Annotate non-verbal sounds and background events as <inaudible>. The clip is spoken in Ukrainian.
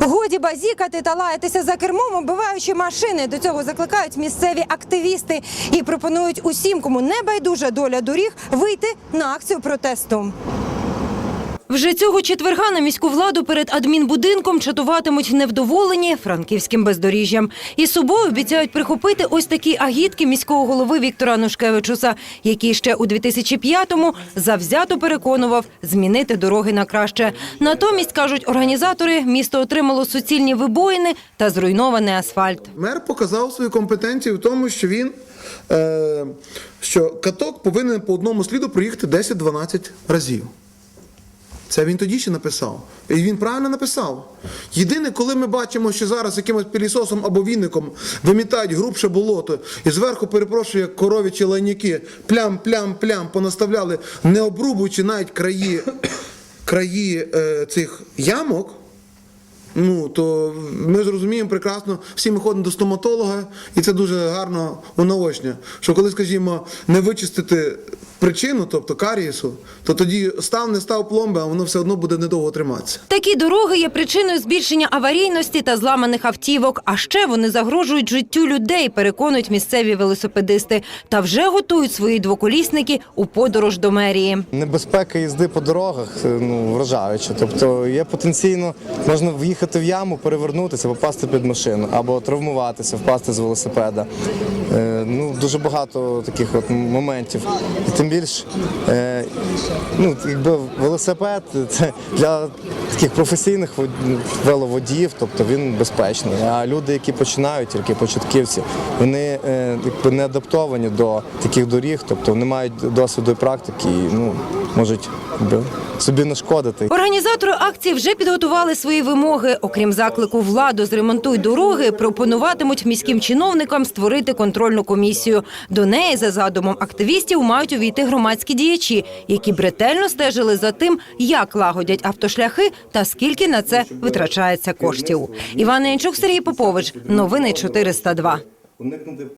Годі базікати та лаятися за кермом, убиваючи машини. До цього закликають місцеві активісти і пропонують усім, кому не байдужа доля доріг, вийти на акцію протесту. Вже цього четверга на міську владу перед адмінбудинком чатуватимуть невдоволені франківським бездоріжжям. І з собою обіцяють прихопити ось такі агітки міського голови Віктора Нушкевичуса, який ще у 2005-му завзято переконував змінити дороги на краще. Натомість кажуть організатори, місто отримало суцільні вибоїни та зруйнований асфальт. Мер показав свою компетенцію в тому, що він е, що каток повинен по одному сліду проїхати 10-12 разів. Це він тоді ще написав. І він правильно написав. Єдине, коли ми бачимо, що зараз якимось пілісосом або віником вимітають грубше болото, і зверху, перепрошую, як коровічі лайняки, плям-плям-плям понаставляли, не обрубуючи навіть краї, <coughs> краї е, цих ямок. Ну, то ми зрозуміємо прекрасно, всі ми ходимо до стоматолога, і це дуже гарно унаочня. Що коли, скажімо, не вичистити причину, тобто карієсу, то тоді став не став пломби, а воно все одно буде недовго триматися. Такі дороги є причиною збільшення аварійності та зламаних автівок. А ще вони загрожують життю людей, переконують місцеві велосипедисти. Та вже готують свої двоколісники у подорож до мерії. Небезпека їзди по дорогах е, ну, вражаюча. Тобто є потенційно, можна в'їхати в яму, перевернутися, попасти під машину або травмуватися, впасти з велосипеда. Е, ну, дуже багато таких от моментів. І тим більш, е, ну, якби велосипед це для таких професійних вод- веловодіїв, тобто він безпечний. А люди, які починають, тільки початківці, вони е, якби не адаптовані до таких доріг, тобто не мають досвіду і практики і ну, можуть собі нашкодити. Організатори акції вже підготували свої вимоги. Окрім заклику владу зремонтуй дороги, пропонуватимуть міським чиновникам створити контрольну комісію. До неї за задумом активістів мають увійти громадські діячі, які б ретельно стежили за тим, як лагодять автошляхи та скільки на це витрачається коштів. Іван Янчук, Сергій Попович. Новини 402. Уникнути